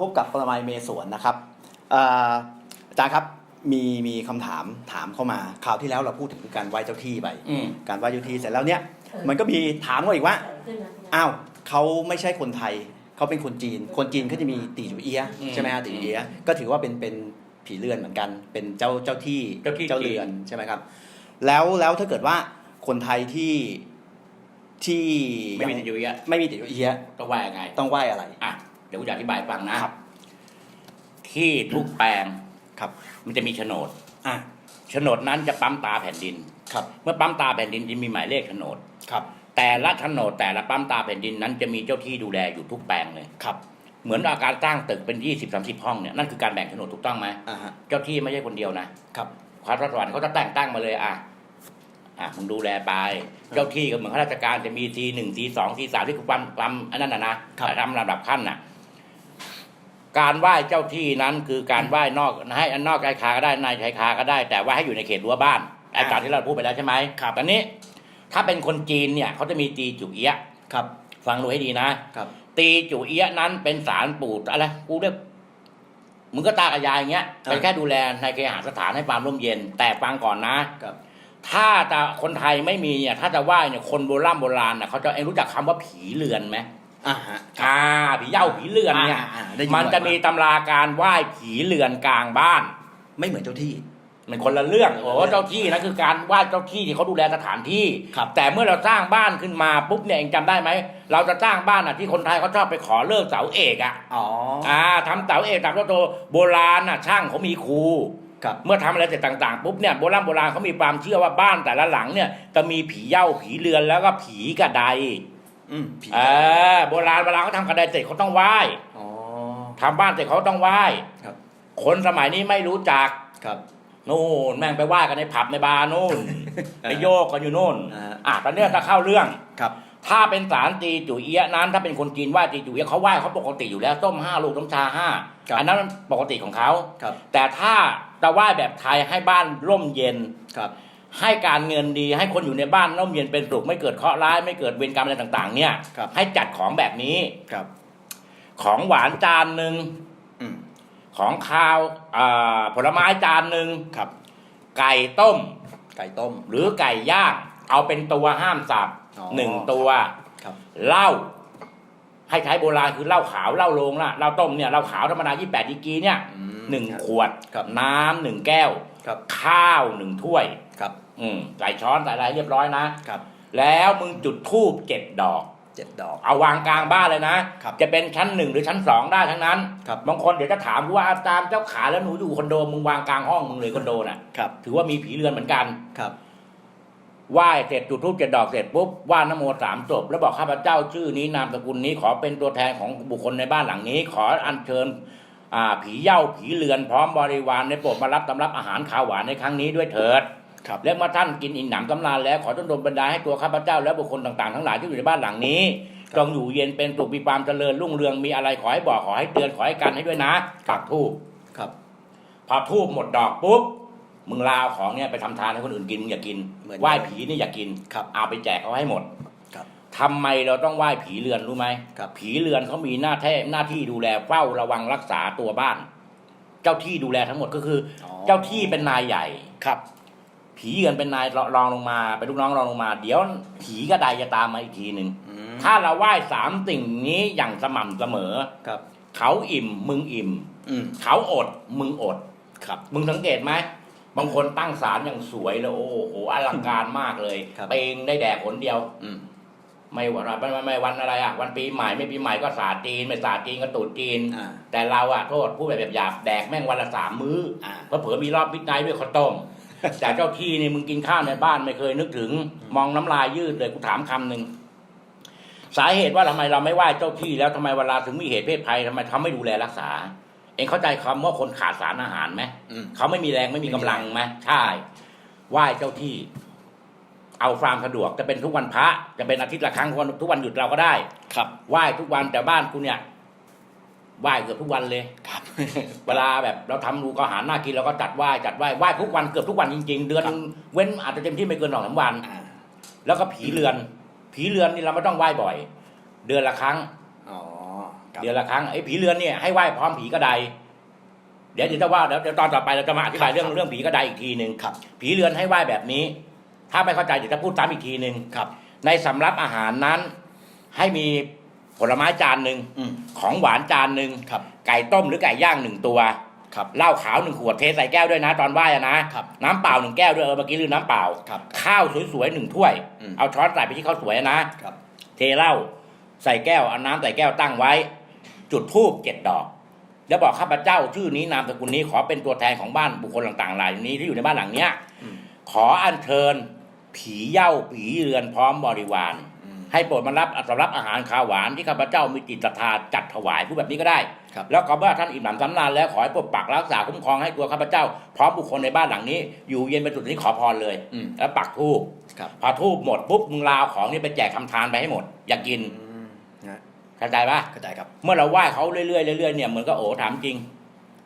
พบกับปรมัยเมสวนนะครับเอ่ออาจารย์ครับมีมีคำถามถามเข้ามาคราวที่แล้วเราพูดถึงการไหว้เจ้าที่ไปอืมการไหว้เจ้าที่เสร็จแล้วเนี่ยมันก็มีถามมาอีกว่าอ้าวเขาไม่ใช่คนไทยเขาเป็นคนจีน คนจีนเขาจะมีตีจูเอียะอืมใช่ไหมฮะตีจูเอียะก็ถือว่าเป็นเป็นผีเรือนเหมือนกัน เป็นเจ้าเจ้าที่เจ้าที่เรือนใช่ไหมครับ แล้วแล้วถ้าเกิดว่าคนไทยที่ที่ไม่มีติดอยู่เยอะไม่มีตีจูเอียะต้องว่ายังไงต้องไหว้อะไรอะเดี๋ยวกูจะอธิบายให้ฟังนะ ครับ ที่ทุกแปลงครับ มันจะมีโฉนดอะ โฉนดนั้นจะปั๊มตาแผ่นดิน ครับ เมื่อปั๊มตาแผ่นดินจะมีหมายเลขโฉนด ครับ แต่ละโฉนดแต่ละปั๊มตาแผ่นดินนั้นจะมีเจ้าที่ดูแลอยู่ทุกแปลงเลย ครับ เหมือนอาการสร้างตึกเป็นยี่สิบสามสิบห้องเนี่ยนั่นคือการแบ่งโฉนดถูกต้องไหมอ่าฮะ เจ้าที่ไม่ใช่คนเดียวนะ ครับ ความรัฐบาลเขาจะแต่งตั้งมาเลยอะ อะมึงดูแลไป เจ้าที่ก็เหมือนข้าราชการจะมีทีหนึ่งทีสองทีสามที่คือปั๊มปั๊มอันนั้นนะนะครับทำลำดับขั้นน่ะ การไหว้เจ้าที่นั้นคือการไหว้นอกให้นอกชายคาก็ได้ในชายคาก็ได้ แต่ว่าให้อยู่ในเขตรั้วบ้านไอ้การที่เราพูดไปแล้วใช่ไหมครับตอนนี้ ถ้าเป็นคนจีนเนี่ยเขาจะมีตีจุเอียะครับ ฟังดูให้ดีนะครับ ตีจุเอียะนั้นเป็นสารปู่อะไรกูเรียกมึงก็ตากับยายอย่างเงี้ยอ่าเป็นแค่ดูแลในเคหสถานให้ความร่มเย็น แต่ฟังก่อนนะครับถ้าจะคนไทยไม่มีเนี่ย ถ้าจะไหว้เนี่ยคนโบราณโบราณน่ะเขาจะเองรู้จักคำว่าผีเรือนไหม อ่าฮะอ่าผีเหย้าผีเรือนเนี่ยอ่าอ่าได้ยินมันจะบ่อยมากมีตำราการไหว้ผีเรือนกลางบ้าน ไม่เหมือนเจ้าที่ มันคนละเรื่องคนละโอ้เรื่องเจ้าที่นั่นคือการไหว้เจ้าที่ที่เขาดูแลสถานที่ ครับ แต่เมื่อเราสร้างบ้านขึ้นมาปุ๊บเนี่ยเองจำได้ไหม เราจะสร้างบ้านอะที่คนไทยเขาชอบไปขอเลิกเสาเอกอะอ๋ออ่าทำเสาเอกตามโตโบราณน่ะช่างเขามีครู ครับ เมื่อทำอะไรเสร็จต่างๆปุ๊บเนี่ยโบราณโบราณเขามีความเชื่อว่าบ้านแต่ละหลังเนี่ยจะมีผีเหย้าผีเรือนแล้วก็ผีกระได อืมผีเออโบราณเวลาเขาทำกระไดเสร็จเขาต้องไหว้อ๋อทำบ้านเสร็จเขาต้องไหว้ ครับ คนสมัยนี้ไม่รู้จักครับ นู่นแม่งไปไหว้กันในผับในบาร์นู่นเออไปโยกกันอยู่นู่นอ่า อะตอนเนี้ยถ้าเข้าเรื่อง ครับ ถ้าเป็นสารตีจุเอียะนั้น ถ้าเป็นคนจีนไหว้ตีจุเอียะเขาไหว้เขาปกติอยู่แล้วต้มห้าลูกน้ำชาห้าครับ อันนั้นมันปกติของเขา ครับ แต่ถ้าจะไหว้แบบไทยให้บ้านร่มเย็น ครับ ให้การเงินดีให้คนอยู่ในบ้านร่มเย็นเป็นสุขไม่เกิดเคราะห์ร้ายไม่เกิดเวรกรรมอะไรต่าง ๆ เนี่ย ครับ ให้จัดของแบบนี้ ครับ ของหวานจานหนึ่งอืมของคาวอ่าผลไม้จานหนึ่งครับ ไก่ต้ม ไก่ต้ม หรือไก่ย่างเอาเป็นตัวห้ามสับอ๋อ หนึ่งตัวครับ เหล้าให้ใช้โบราณคือเหล้าขาวเหล้าโรงละเหล้าต้มเนี่ยเหล้าขาวธรรมดายี่แปดดีกรีเนี่ยอืมหนึ่งครับขวดครับ น้ำหนึ่งแก้ว ครับ ข้าวหนึ่งถ้วย ครับ อืมใส่ช้อนใส่อะไรเรียบร้อยนะครับ แล้วมึงจุดธูปเจ็ดดอก เจ็ดดอก เอาวางกลางบ้านเลยนะ ครับจะเป็นชั้นหนึ่งหรือชั้นสองได้ทั้งนั้นครับ บางคนเดี๋ยวจะถามกูว่าอาจารย์เจ้าขาแล้วหนูอยู่คอนโดมึงวางกลางห้องมึงเลยคอนโดน่ะครับ ถือว่ามีผีเรือนเหมือนกัน ครับ ไหว้เสร็จจุดธูปเจ็ดดอกเสร็จปุ๊บไหว้นโมสามจบแล้วบอกข้าพเจ้าชื่อนี้นามสกุลนี้ขอเป็นตัวแทนของบุคคลในบ้านหลังนี้ ขออัญเชิญอ่า ผีเหย้าผีเรือนพร้อมบริวารในโปรดมารับตำรับอาหารข้าวหวานในครั้งนี้ด้วยเถิดครับและเมื่อท่านกินอิ่มหนำสำราญแล้วขอจงดลบันดาลให้ตัวข้าพเจ้าและบุคคลต่างๆทั้งหลายที่อยู่ในบ้านหลังนี้จงอยู่เย็นเป็นสุขมีความเจริญรุ่งเรืองมีอะไรขอให้บอกขอให้เตือนขอให้กันให้ด้วยนะปักทูบครับ พอทูบหมดดอกปุ๊บมึงลาเอาของเนี่ยไปทำทานให้คนอื่นกินมึงอย่ากินเหมือนไหว้ผีนี่อย่ากินครับเอาไปแจกเขาให้หมดครับ ทำไมเราต้องไหว้ผีเรือนรู้ไหมครับ ผีเรือนเขามีหน้าที่หน้าที่ดูแลเฝ้าระวังรักษาตัวบ้าน เจ้าที่ดูแลทั้งหมดก็คืออ๋อเจ้าที่เป็นนายใหญ่ ครับ ผีเรือนเป็นนายรองลงมาเป็นลูกน้องรองลงมา เดี๋ยวผีกระไดจะตามมาอีกทีหนึ่งอืมถ้าเราไหว้สามสิ่งนี้อย่างสม่ำเสมอ ครับ เขาอิ่มมึงอิ่ม อืมเขาอดมึงอด ครับ มึงสังเกตไหมบางคนตั้งศาลอย่างสวยเลยโอ้โหอลังการมากเลยครับ เปงได้แดกผลเดียว อืม ไม่วันไม่ไม่ไม่วันอะไรอะวันปีใหม่ไม่ปีใหม่ก็ศาสตร์จีนไม่ศาสตร์จีนก็ตรุษจีนอ่าแต่เราอะโทษพูดแบบหยาบๆแดกแม่งวันละสามมื้ออ่าเพราะเผื่อมีรอบมิดไนท์ด้วยข้าวต้มแต่เจ้าที่นี่มึงกินข้าวในบ้านไม่เคยนึกถึง มองน้ำลายยืดเลยกูถามคำหนึ่งสาเหตุว่าทำไมเราไม่ไหว้เจ้าที่แล้วทำไมเวลาถึงมีเหตุเพศภัยทำไมเขาไม่ดูแลรักษา เองเข้าใจคำว่าคนขาดสารอาหารไหมอืมเขาไม่มีแรงไม่มีกำลังไหมใช่ไหว้เจ้าที่ เอาความสะดวกจะเป็นทุกวันพระจะเป็นอาทิตย์ละครั้งทุกวันทุกวันหยุดเราก็ได้ครับไหว้ทุกวันแต่บ้านกูเนี่ยไหว้เกือบทุกวันเลยครับ เวลาแบบเราทำดูก็อาหารน่ากินเราก็จัดไหว้จัดไหว้ไหว้ทุกวันเกือบทุกวันจริง ๆ เดือนครับเว้นอาจจะเต็มที่ไม่เกินสองสามวันอ่าแล้วก็ผีเรือน ผีเรือนนี่เราไม่ต้องไหว้บ่อย เดือนละครั้งอ๋อครับเดือนละครั้งไอ้ผีเรือนเนี่ยให้ไหว้พร้อมผีกระไดเดี๋ยวเดี๋ยวจะว่าเดี๋ยวเดี๋ยวตอนต่อไปเราจะมาอธิบายเรื่องเรื่องผีกระไดอีกทีหนึ่งครับผีเรือนให้ไหว้แบบนี้ ถ้าไม่เข้าใจเดี๋ยวจะพูดซ้ำอีกทีหนึ่งครับ ในสำรับอาหารนั้น ให้มีผลไม้จานหนึ่งอืมของหวานจานหนึ่งครับ ไก่ต้มหรือไก่ย่างหนึ่งตัวครับ เหล้าขาวหนึ่งขวดเทใส่แก้วด้วยนะตอนไหว้อะนะครับ น้ำเปล่าหนึ่งแก้วด้วยเออเมื่อกี้ลืมน้ำเปล่า ครับ ข้าวสวยๆหนึ่งถ้วย อืม เอาช้อนใส่ไปที่ข้าวสวยนะ ครับเทเหล้าใส่แก้วเอาน้ำใส่แก้วตั้งไว้ จุดธูปเจ็ดดอกแล้วบอกข้าพเจ้าชื่อนี้นามสกุลนี้ขอเป็นตัวแทนของบ้านบุคคลต่างๆเหล่านี้ที่อยู่ในบ้านหลังเนี้ย อืมขออัญเชิญ ผีเหย้าผีเรือนพร้อมบริวารอืมให้โปรดมารับสำรับอาหารข้าวหวานที่ข้าพเจ้ามีจิตศรัทธาจัดถวายผู้แบบนี้ก็ได้ครับแล้วก็เมื่อท่านอิ่มหนำสำราญแล้วขอให้ปกปักรักษาคุ้มครองให้ตัวข้าพเจ้า พร้อมบุคคลในบ้านหลังนี้ อยู่เย็นเป็นสุดที่ขอพรเลยอืมแล้วปักธูปครับพอธูปหมดปุ๊บมึงลาวของนี่ไปแจกทำทานไปให้หมด อย่ากินอืมนะเข้าใจปะเข้าใจครับ เมื่อเราไหว้เขาเรื่อยๆเรื่อยๆเนี่ยเหมือนก็โอ้ถามจริง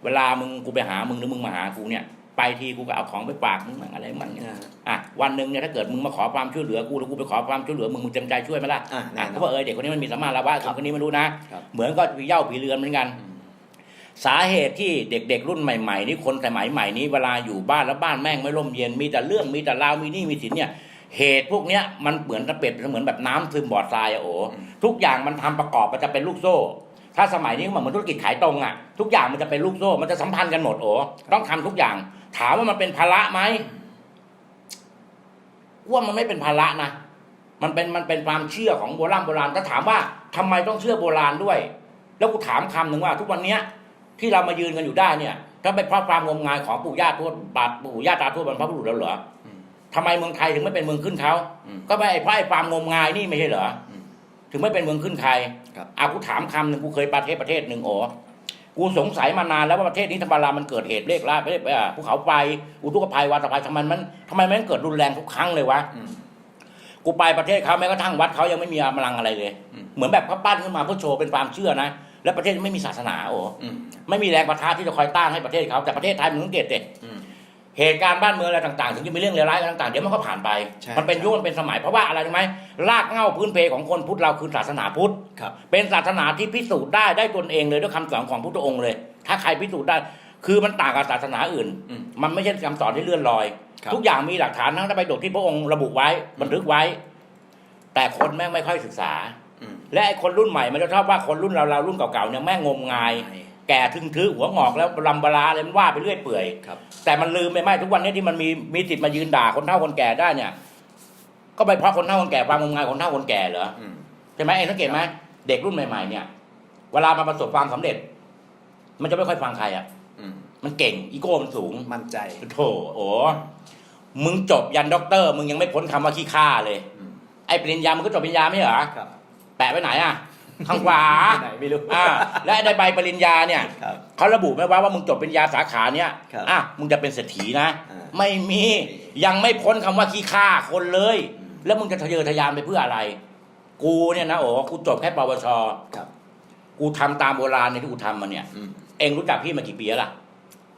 เวลามึงกูไปหามึงหรือมึงมาหากูเนี่ย ไปทีกูก็เอาของไปฝากมึงมั่งอะไรมั่งเนี่ยอ่าอะวันหนึ่งเนี่ยถ้าเกิดมึงมาขอความช่วยเหลือกูแล้วกูไปขอความช่วยเหลือมึงมึงเต็มใจช่วยไหมล่ะอ่าแน่อะนอนเขาบอกเออเด็กคนนี้มันมีสัมมาระวะครับคนนี้ไม่รู้นะครับเหมือนก็ผีเหย้าผีเรือนเหมือนกันอืมสาเหตุที่เด็กๆรุ่นใหม่ๆนี่คนสมัยใหม่นี้เวลาอยู่บ้านแล้วบ้านแม่งไม่ร่มเย็นมีแต่เรื่องมีแต่ราวมีหนี้มีสินเนี่ยเหตุพวกเนี้ยมันเหมือนระเบิดเหมือนแบบน้ำซึมบ่อทรายอะโอ้ทุกอย่างมันทำประกอบมันจะเป็นลูกโซ่ ถ้าสมัยนี้มันเหมือนธุรกิจขายตรงอะทุกอย่างมันจะเป็นลูกโซ่ มันจะสัมพันธ์กันหมดโอ้ต้องทำทุกอย่าง ถามว่ามันเป็นภาระไหมว่ามันไม่เป็นภาระนะมันเป็นมันเป็นความเชื่อของโบราณโบราณถ้าถามว่าทำไมต้องเชื่อโบราณด้วย แล้วกูถามคำหนึ่งว่า ทุกวันเนี้ย ที่เรามายืนกันอยู่ได้เนี่ยก็เป็นเพราะความงมงายของปู่ย่าทวดบาทปู่ย่าตาทวดบรรพบุรุษแล้วเหรออืมทำไมเมืองไทยถึงไม่เป็นเมืองขึ้นเขาอืมก็ไม่เพราะไอ้ความงมงายนี่ไม่ใช่เหรออม ถึงไม่เป็นเมืองขึ้นใครครับอากูถามคำหนึ่งกูเคยประเทศประเทศหนึ่งโอ้กูสงสัยมานานแล้วว่าประเทศนี้ธรรมดามันเกิดเหตุเลขล่าไปอ่าภูเขาไฟอุทกภัยวาตภัยทำไมมันทำไมมันเกิดรุนแรงทุกครั้งเลยวะอืมกูไปประเทศเขาแม้กระทั่งวัดเขายังไม่มีกำลังอะไรเลยอืมเหมือนแบบเขาปั้นขึ้นมาเพื่อโชว์เป็นความเชื่อนะแล้วประเทศไม่มีศาสนาโอ้อืมไม่มีแรงประทะที่จะคอยต้านให้ประเทศเขาแต่ประเทศไทยมึงสังเกตเด็อืม เหตุการณ์บ้านเมืองอะไรต่างๆ ถึงจะมีเรื่องเลวร้ายอะไรต่างๆ เดี๋ยวมันก็ผ่านไป ใช่มันเป็นยุคมันเป็นสมัยเพราะว่าอะไรรู้ไหมรากเหง้าพื้นเพของคนพุทธเราคือศาสนาพุทธ ครับ เป็นศาสนาที่พิสูจน์ได้ได้ตนเองเลยด้วยคำสอนของพุทธองค์เลย ถ้าใครพิสูจน์ได้ คือมันต่างกับศาสนาอื่น อืมมันไม่ใช่คำสอนที่เลื่อนลอย ครับ ทุกอย่างมีหลักฐานทั้งไปโดดที่พระองค์ระบุไว้บันทึกไว้ แต่คนแม่งไม่ค่อยศึกษา อืมและไอ้คนรุ่นใหม่มันจะชอบว่าคนรุ่นเราเรารุ่นเก่าๆเนี่ยแม่งงมงาย แก่ทึงทือหัวงอกแล้วลำบลาเลยมันว่าไปเรื่อยเปื่อยครับแต่มันลืมไปไหมทุกวันนี้ที่มันมีมีสิทธิ์มายืนด่าคนเฒ่าคนแก่ได้เนี่ย ก็ไปเพราะคนเฒ่าคนแก่ความงมงายคนเฒ่าคนแก่เหรออืมใช่ไหมเองสังเกตไหมเด็กรุ่นใหม่ๆเนี่ย เวลามาประสบความสำเร็จ มันจะไม่ค่อยฟังใครอะ อืมมันเก่งอีโก้มันสูง มั่นใจโถโอ้มึงจบยันด็อกเตอร์ มึงยังไม่พ้นคำว่าขี้ข้าเลย อืมไอ้ปริญญา มึงก็จบปริญญาไม่เหรอ ครับ แปะไว้ไหนอะ ข้างขวาที่ไหนไม่รู้อ่าและในใบปริญญาเนี่ยครับ เขาระบุไหมว่าว่ามึงจบปริญญาสาขาเนี่ยครับอะมึงจะเป็นเศรษฐีนะ อ่า ไม่มียังไม่พ้นคำว่าขี้ข้าคนเลยอืมแล้วมึงจะทะเยอทะยานไปเพื่ออะไร กูเนี่ยนะโอ้กูจบแค่ปวชครับ กูทำตามโบราณในที่กูทำมาเนี่ย อืมเองรู้จักพี่มากี่ปีแล้วล่ะ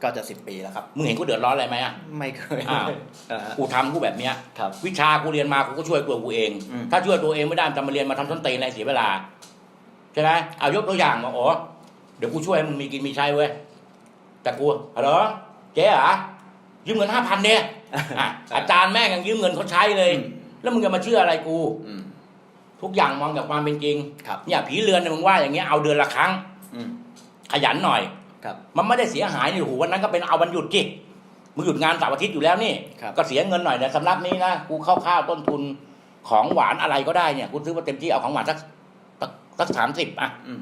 ก็จะสิบปีแล้วครับ มึงเห็นกูเดือดร้อนอะไรไหมอะ ไม่เคยอ้าว อ่าฮะกูทำกูแบบเนี้ย ครับ วิชากูเรียนมากูก็ช่วยตัวกูเอง อืม ถ้าช่วยตัวเองไม่ได้จะมาเรียนมาทำต้นตีนอะไรเสียเวลา ใช่ไหมเอายกตัวอย่างมาอ๋อเดี๋ยวกูช่วยให้มึงมีกินมีใช้เว้ยแต่กูฮัลโหลเจ๊เหรอยืมเงินห้าพันเนี่ยอะอาจารย์แม่งยังยืมเงินเขาใช้เลยอืมแล้วมึงจะมาเชื่ออะไรกูอืมทุกอย่างมองจากความเป็นจริงครับเนี่ยผีเรือนเนี่ยมึงว่าอย่างเงี้ยเอาเดือนละครั้งอืมขยันหน่อยครับมันไม่ได้เสียหายนี่โหูวันนั้นก็เป็นเอาวันหยุดจิมึงหยุดงานเสาร์อาทิตย์อยู่แล้วนี่ครับก็เสียเงินหน่อยเนี่ยสำหรับนี้นะกูเข้าข้าวต้นทุนของหวานอะไรก็ได้เนี่ยกูซื้อมาเต็มที่เอาของหวานสัก สักสักสามสิบอะอืม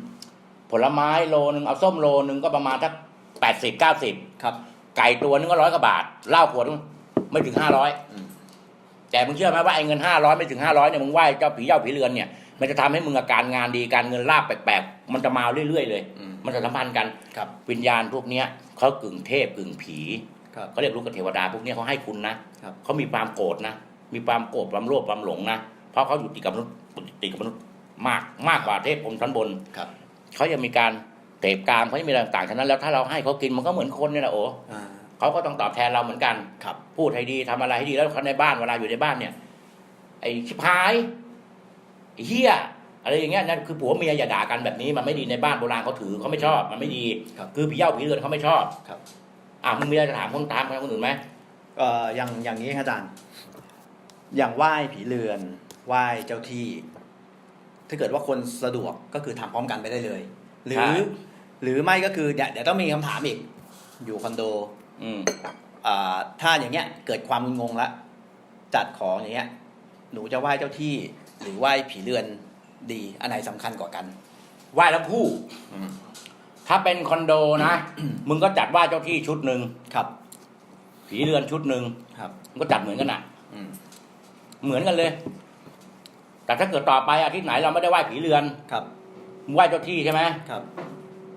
ผลไม้โลนึงเอาส้มโลนึงก็ประมาณสักแปดสิบเก้าสิบครับ ไก่ตัวนึงก็ร้อยกว่าบาทเหล้าขวดนึงไม่ถึงห้าร้อยอืมแต่มึงเชื่อไหมว่าไอ้เงินห้าร้อยไม่ถึงห้าร้อยเนี่ยมึงไหว้เจ้าผีเจ้าผีเรือนเนี่ยมันจะทำให้มึงอาการงานดีการเงินลาบแปลกๆมันจะมาเรื่อยๆเลยอืมมันจะสัมพันธ์กันครับวิญญาณพวกเนี้ยเขากึ่งเทพกึ่งผีครับเขาเรียกลูกกบเทวดาพวกเนี้ยเขาให้คุณนะครับเขามีความโกรธนะมีความโกรธความโลภความหลงนะเพราะเขาอยู่ติดกับมนุษย์ติดกับมนุษย์ มากมากกว่าเทพพรหมชั้นบนครับเขายังมีการเตะกามเขายังมีอะไรต่างๆฉะนั้นแล้วถ้าเราให้เขากินมันก็เหมือนคนเนี่ยแหละโอ้อ่าเขาก็ต้องตอบแทนเราเหมือนกันครับพูดให้ดีทำอะไรให้ดีแล้วเขาในบ้านเวลาอยู่ในบ้านเนี่ย ไอ้ชิบหายไอ้เฮียอะไรอย่างเงี้ยนั่นคือผัวเมียอย่าด่ากันแบบนี้มันไม่ดีในบ้านโบราณเขาถือเขาไม่ชอบมันไม่ดีครับคือผีเหย้าผีเรือนเขาไม่ชอบครับอะมึงมีอะไรจะถามคนตามคนอื่นไหมเอ่ออย่างอย่างนี้ครับอาจารย์อย่างไหว้ผีเรือนไหว้เจ้าที่ ถ้าเกิดว่าคนสะดวกก็คือทำพร้อมกันไปได้เลย หรือ หรือไม่ก็คือเดี๋ยวเดี๋ยวต้องมีคำถามอีก อยู่คอนโดอืม อ่าถ้าอย่างเงี้ยเกิดความงงละจัดของอย่างเงี้ย หนูจะไหว้เจ้าที่ หรือไหว้ผีเรือนดีอันไหนสำคัญกว่ากัน ไหว้แล้วคู่อืม ถ้าเป็นคอนโดนะ มึงก็จัดไหว้เจ้าที่ชุดหนึ่งครับ ผีเรือนชุดหนึ่งครับ มึงก็จัดเหมือนกันน่ะ อืม เหมือนกันเลย แต่ถ้าเกิดต่อไปอาทิตย์ไหนเราไม่ได้ไหว้ผีเรือนครับมึงไหว้เจ้าที่ใช่ไหมครับ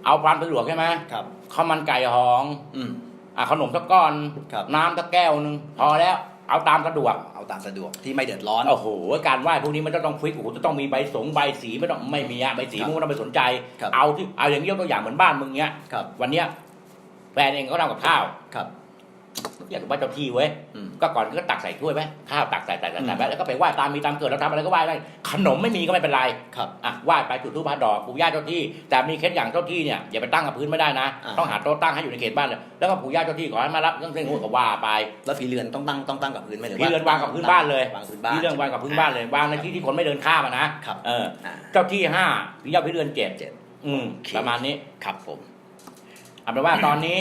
เอาความสะดวกใช่ไหมครับข้าวมันไก่หอง อืมอะขนมสักก้อน ครับ น้ำสักแก้วหนึ่งพอแล้ว เอาตามสะดวกเอาตามสะดวกที่ไม่เดือดร้อน โอ้โหการไหว้พวกนี้มันจะต้องฟิกโอ้โหจะต้องมีใบสงใบสีไม่ต้องไม่มีอะใบสีครับมึงไม่ต้องไปสนใจ ครับ เอาที่เอาอย่างนี้ยกตัวอย่างเหมือนบ้านมึงเนี้ย ครับวันเนี้ยแฟนเองก็ทำกับข้าว ครับ อยากไหว้เจ้าที่เว้ยอืม ก็ก่อนก็ตักใส่ถ้วยไหมข้าวตักใส่ใส่ใส่ใส่ไปแล้วก็ไปไหว้ตามมีตามเกิดเราทำอะไรก็ไหว้ได้ขนมไม่มีก็ไม่เป็นไรครับอะไหว้ไปจุดธูปพาดอกปู่ย่าเจ้าที่ แต่มีเคล็ดอย่างเจ้าที่เนี่ยอย่าไปตั้งกับพื้นไม่ได้นะ อ่า ต้องหาโต๊ะตั้งให้อยู่ในเขตบ้านเลยแล้วก็ปู่ย่าเจ้าที่ขอให้มารับเรื่องเส้นหัวก็ว่าไป แล้วผีเรือนต้องตั้งต้องตั้งกับพื้นไหมหรือพี่เรือนวางกับพื้นบ้านเลย วางพื้นบ้านพี่เรือนวางกับพื้นบ้านเลยวางในที่ที่คนไม่เดินข้ามอะนะครับ เออ อ่า เจ้าที่ห้าพี่ย่าพี่เรือนเจ็ดเจ็ดอืมโอเค ประมาณนี้ครับผม เอาเป็นว่าตอนนี้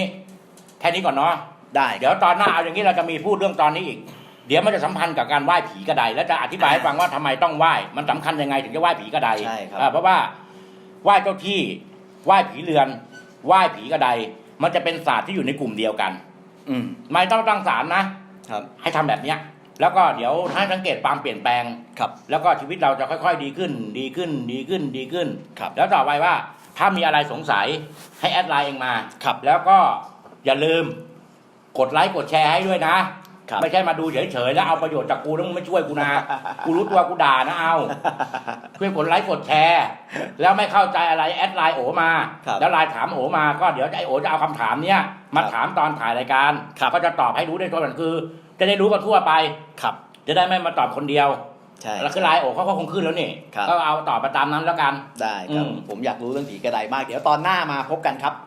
แค่นี้ก่อนเนาะ ได้เดี๋ยวตอนหน้าเอาอย่างนี้เราจะมีพูดเรื่องตอนนี้อีก เดี๋ยวมันจะสัมพันธ์กับการไหว้ผีกระไดแล้วจะอธิบายให้ฟังว่าทำไมต้องไหว้มันสำคัญยังไงถึงจะไหว้ผีกระไดใช่ครับ อ่าเพราะว่าไหว้เจ้าที่ไหว้ผีเรือนไหว้ผีกระไดมันจะเป็นศาสตร์ที่อยู่ในกลุ่มเดียวกัน อืมไม่ต้องตั้งศาลนะ ครับให้ทำแบบเนี้ย แล้วก็เดี๋ยวให้สังเกตความเปลี่ยนแปลง ครับแล้วก็ชีวิตเราจะค่อยๆ ดีขึ้น ดีขึ้น ดีขึ้น ดีขึ้น ครับ แล้วต่อไปว่าถ้ามีอะไรสงสัยให้แอดไลน์เองมา ครับ แล้วก็อย่าลืม กดไลค์กดแชร์ให้ด้วยนะ ครับ ไม่ใช่มาดูเฉยๆแล้วเอาประโยชน์จากกูแล้วมึงไม่ช่วยกูนะ กูรู้ตัวกูด่านะเอาช่วยกดไลค์กดแชร์ แล้วไม่เข้าใจอะไรแอดไลน์โอมา ครับแล้วไลน์ถามโอมาก็เดี๋ยวไอโอจะเอาคำถามเนี้ยมาครับถามตอนถ่ายรายการ ครับ ก็จะตอบให้รู้ได้ทั่วกันคือ จะได้รู้กันทั่วไป ครับ จะได้ไม่มาตอบคนเดียว ใช่ แล้วคือไลน์โอเขาก็คงขึ้นแล้วนี่ครับ ก็เอาตอบไปตามนั้นแล้วกัน ได้ครับ อืม ผมอยากรู้เรื่องผีกระไดมาก เดี๋ยวตอนหน้ามาพบกันครับ